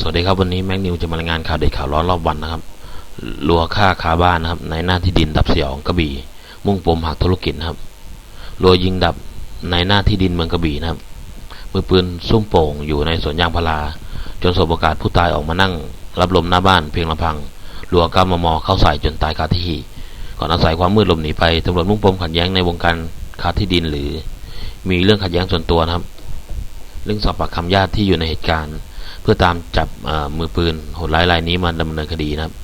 สวัสดีครับวันนี้แม็กนิวจะมารายงานข่าวเด็ดข่าวร้อนรอบวันนะครับรัวฆ่าคาบ้านนะครับ ในหน้าที่ดินดับเสียองกระบี่ มุ่งปมหักธุรกิจนะครับรัวยิงดับในหน้าที่ดินเมืองกระบี่นะครับมือปืนซุ่มโป่งอยู่ในสวนยางพารา จนสบโอกาสผู้ตายออกมานั่ง รับลมหน้าบ้านเพียงลำพังรัวก้ามมอเข้าใส่จนตายคาที่ ก่อนอาศัยความมืดหลบหนีไปตำรวจมุ่งปมขัดแย้งในวงการคาที่ดินหรือ มีเรื่องขัดแย้งส่วนตัวนะครับ เรื่องสอบปากคำญาติที่อยู่ในเหตุการณ์ เพื่อตามจับมือปืนโหดร้ายรายนี้มาดำเนินคดีนะครับ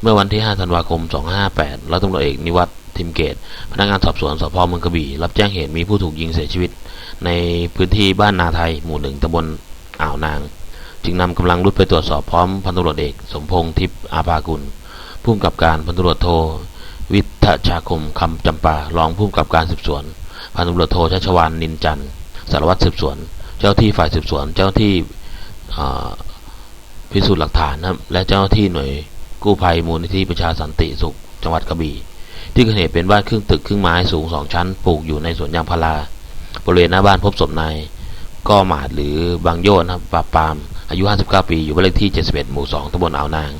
เมื่อวันที่ 5 ธันวาคม 258 ร้อยตำรวจเอกนิวัฒน์ทิมเกต พนักงานสอบสวนสพเมืองกระบี่ รับแจ้งเหตุมีผู้ถูกยิงเสียชีวิต ในพื้นที่บ้านนาไทย หมู่หนึ่งตำบลอ่าวนาง จึงนำกำลังรุดไปตรวจสอบพร้อมพันตำรวจเอก สมพงษ์ทิพย์อาภากุลผู้กำกับการพันตำรวจโท วิทชาคมคำจำปารองผู้กำกับการสืบสวนพันตำรวจโทชัชวานนินจันทร์สารวัตรสืบสวน เจ้าที่ฝ่ายสืบสวน เจ้าที่ พิสูจน์หลักฐานนะครับ และเจ้าหน้าที่หน่วยกู้ภัยมูลนิธิประชาสันติสุขจังหวัดกระบี่ ที่เกิดเหตุเป็นบ้านครึ่งตึกครึ่งไม้สูงสองชั้นปลูกอยู่ในสวนยางพาราบริเวณหน้าบ้านพบศพนายก้อหมาดหรือบางโยนครับปราปามอายุ 59 ปี อยู่บ้านเลขที่ 71 หมู่ 2ตำบลอ่าวนาง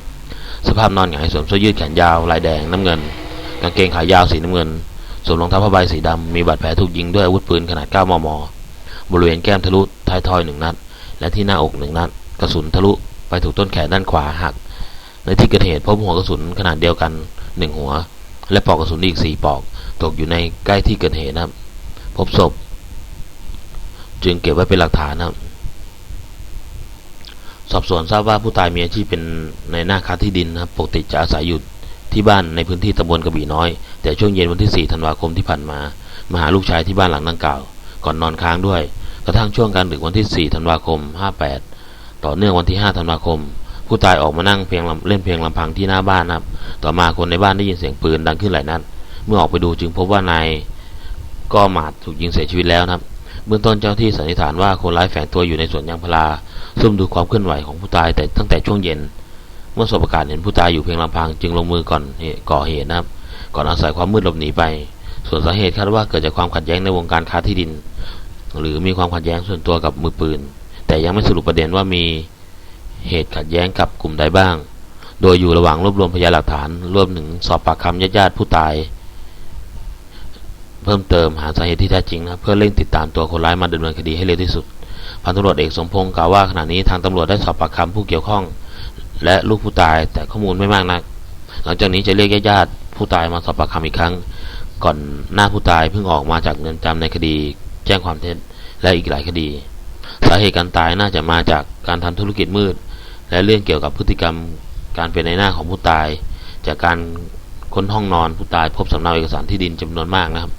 สภาพนอนหงายสวมเสื้อยืดแขนยาวลายแดงน้ำเงิน กางเกงขายาวสีน้ำเงินสวมรองเท้าผ้าใบสีดำมีบาดแผลถูกยิงด้วยอาวุธปืนขนาด 9 มม บริเวณแก้มทะลุท้ายทอยหนึ่งนัด และที่หน้าอกหนึ่งนัดกระสุนทะลุไปถูกต้นแขนด้านขวาหัก ในที่เกิดเหตุพบหัวกระสุนขนาดเดียวกันหนึ่งหัว และปลอกกระสุนอีกสี่ปลอกตกอยู่ในใกล้ที่เกิดเหตุนะครับพบศพ จึงเก็บไว้เป็นหลักฐานนะครับ สอบสวนทราบว่าผู้ตายมีอาชีพเป็นในหน้าค้าที่ดินนะครับปกติจะอาศัยอยู่ที่บ้านในพื้นที่ตำบลกระบี่น้อย แต่ช่วงเย็นวันที่ 4 ธันวาคมที่ผ่านมา มาหาลูกชายที่บ้านหลังดังกล่าว ก่อนนอนค้างด้วย กระทั่งช่วงกลารดึกวันที่ 4 ธันวาคม 58 ต่อเนื่องวันที่ 5 ธันวาคม ผู้ตายออกมานั่งเพียงเล่นเพียงลำพังที่หน้าบ้านนะครับ ต่อมาคนในบ้านได้ยินเสียงปืนดังขึ้นหลายนัด เมื่อออกไปดูจึงพบว่านายก็หมาดถูกยิงเสียชีวิตแล้วนะครับ เบื้องต้นเจ้าที่สันนิษฐานว่าคนร้ายแฝงตัวอยู่ในสวนยางพาราซุ่มดูความเคลื่อนไหวของผู้ตายแต่ตั้งแต่ช่วงเย็น เมื่อสบโอกาสเห็นผู้ตายอยู่เพียงลำพังจึงลงมือก่อนก่อเหตุนะครับ ก่อนอาศัยความมืดหลบหนีไป ส่วนสาเหตุคาดว่าเกิดจากความขัดแย้งในวงการค้าที่ดิน หรือมีความขัดแย้งส่วนตัวกับมือปืน แต่ยังไม่สรุปประเด็นว่ามีเหตุขัดแย้งกับกลุ่มใดบ้าง โดยอยู่ระหว่างรวบรวมพยานหลักฐาน รวมถึงสอบปากคำญาติๆผู้ตาย เพิ่มเติมหาสาเหตุที่แท้จริงนะเพื่อเร่งติดตามตัวคนร้ายมาดำเนินคดีให้เร็วที่สุดพันตำรวจเอกสมพงศ์กล่าวว่าขณะนี้ทางตำรวจได้สอบปากคำผู้เกี่ยวข้อง และลูกผู้ตายแต่ข้อมูลไม่มากนัก หลังจากนี้จะเรียกญาติผู้ตายมาสอบปากคำอีกครั้ง ก่อนหน้าผู้ตายเพิ่งออกมาจากเงินจำในคดี แจ้งความเท็จและอีกหลายคดี สาเหตุการตายน่าจะมาจากการทำธุรกิจมืด และเรื่องเกี่ยวกับพฤติกรรมการเป็นในหน้าของผู้ตาย จากการค้นห้องนอนผู้ตายพบสำเนาเอกสารที่ดินจำนวนมากนะครับ